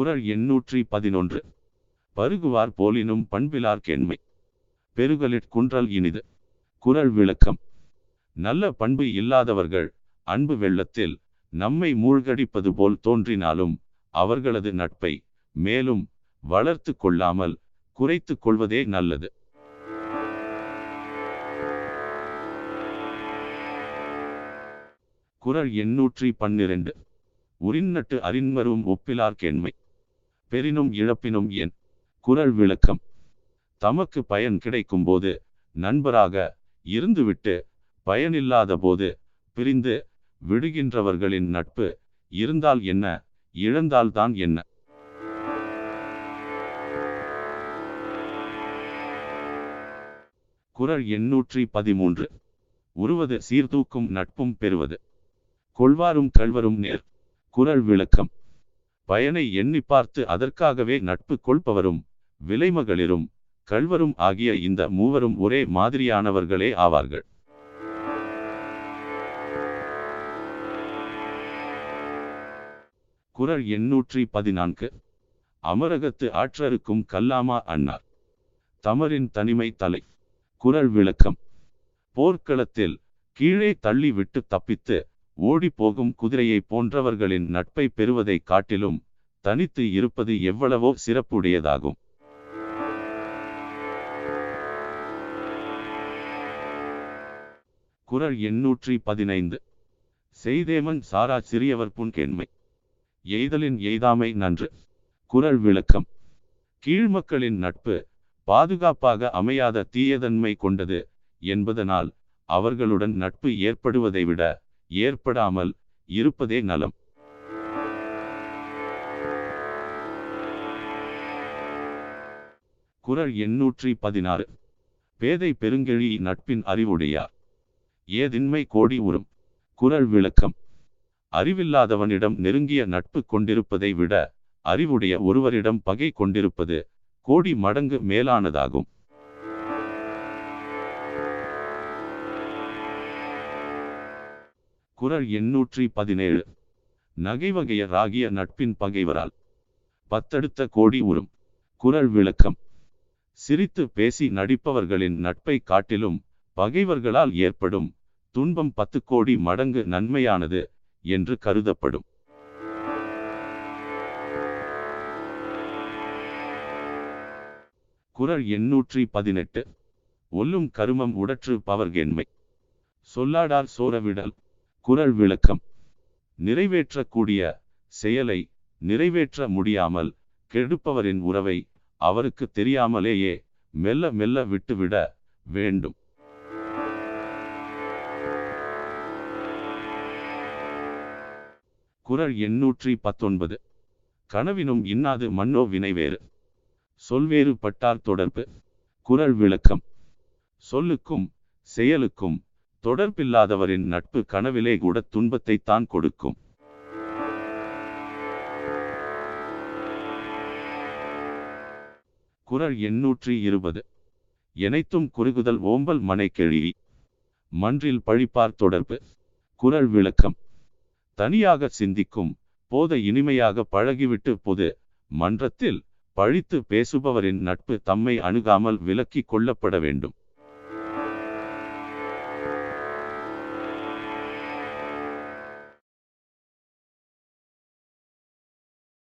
குரல் எண்ணூற்றி பதினொன்று பருகுவார் போலினும் பண்பிலார் கேண்மை. பெருகலிற் குன்றல் இனிது. குரல் விளக்கம். நல்ல பண்பு இல்லாதவர்கள் அன்பு வெள்ளத்தில் நம்மை மூழ்கடிப்பது போல் தோன்றினாலும் அவர்களது நட்பை மேலும் வளர்த்து கொள்ளாமல் குறைத்து கொள்வதே நல்லது. குறள் எண்ணூற்றி பன்னிரண்டு. உரிநட்டு அறின்மரும் ஒப்பிலார் கேண்மை. பெரினும் இழப்பினும் என் குரல் விளக்கம். தமக்கு பயன் கிடைக்கும்போது நண்பராக இருந்துவிட்டு பயனில்லாத போது பிரிந்து விடுகின்றவர்களின் நட்பு இருந்தால் என்ன இழந்தால்தான் என்ன? குறள் எண்ணூற்றி பதிமூன்று. உருவது சீர்தூக்கும் நட்பும் பெறுவது. கொள்வாரும் கள்வரும் நேர். குரல் விளக்கம். பயனை எண்ணி பார்த்து அதற்காகவே நட்பு கொள்பவரும் விலைமகளிரும் கள்வரும் ஆகிய இந்த மூவரும் ஒரே மாதிரியானவர்களே ஆவார்கள். குரல் எண்ணூற்றி பதினான்கு. அமரகத்து ஆற்றருக்கும் கல்லாமா அன்னார். தமரின் தனிமை தலை. குரல் விளக்கம். போர்க்களத்தில் கீழே தள்ளி விட்டு தப்பித்து ஓடிப்போகும் குதிரையை போன்றவர்களின் நட்பை பெறுவதைக் காட்டிலும் தனித்து இருப்பது எவ்வளவோ சிறப்புடையதாகும். குரல் எண்ணூற்றி பதினைந்து. செய்தேமன் சாரா சிறியவர் புன்கேண்மை. எய்தலின் எய்தாமை நன்று. குரல் விளக்கம். கீழ்மக்களின் நட்பு பாதுகாப்பாக அமையாத தீயதன்மை கொண்டது என்பதனால் அவர்களுடன் நட்பு ஏற்படுவதை விட ஏற்படாமல் இருப்பதே நலம். குரல் எண்ணூற்றி பதினாறு. பேதை பெருங்கெழி நட்பின் அறிவுடையார். ஏதின்மை கோடி உறும். குரல் விளக்கம். அறிவில்லாதவனிடம் நெருங்கிய நட்பு கொண்டிருப்பதை விட அறிவுடைய ஒருவரிடம் பகை கொண்டிருப்பது கோடி மடங்கு மேலானதாகும். குரல் எண்ணூற்றி பதினேழு நகைவகையராகிய நட்பின் பகைவரால். பத்தடுத்த கோடி உறும். குரல் விளக்கம். சிரித்து பேசி நடிப்பவர்களின் நட்பை காட்டிலும் பகைவர்களால் ஏற்படும் துன்பம் பத்து கோடி மடங்கு நன்மையானது என்று கருதப்படும். குரல் எண்ணூற்றி பதினெட்டு ஒல்லும் கருமம் உடற்று பவர்கென்மை. சொல்லாடார் சோரவிடல். குரல் விளக்கம் நிறைவேற்றக்கூடிய செயலை நிறைவேற்ற முடியாமல் கெடுப்பவரின் உறவை அவருக்கு தெரியாமலேயே மெல்ல மெல்ல விட்டுவிட வேண்டும். குறள் எண்ணூற்றி பத்தொன்பது. கனவினும் இன்னாது மன்னோ வினைவேறு. சொல்வேறு பட்டார் தொடர்பு. குரல் விளக்கம் சொல்லுக்கும் செயலுக்கும் தொடர்பில்லாதவரின் நட்பு கனவிலே கூட துன்பத்தை தான் கொடுக்கும். குரல் எண்ணூற்றி இருபது. எனைத்தும் குறுகுதல் ஓம்பல் மனைக்கெழி மன்றில் பழிப்பார் தொடர்பு. குரல் விளக்கம். தனியாக சிந்திக்கும் போத இனிமையாக பழகிவிட்டு பொது. மன்றத்தில் பழித்து பேசுபவரின் நட்பு தம்மை அணுகாமல் விலக்கிக் கொள்ளப்பட வேண்டும்.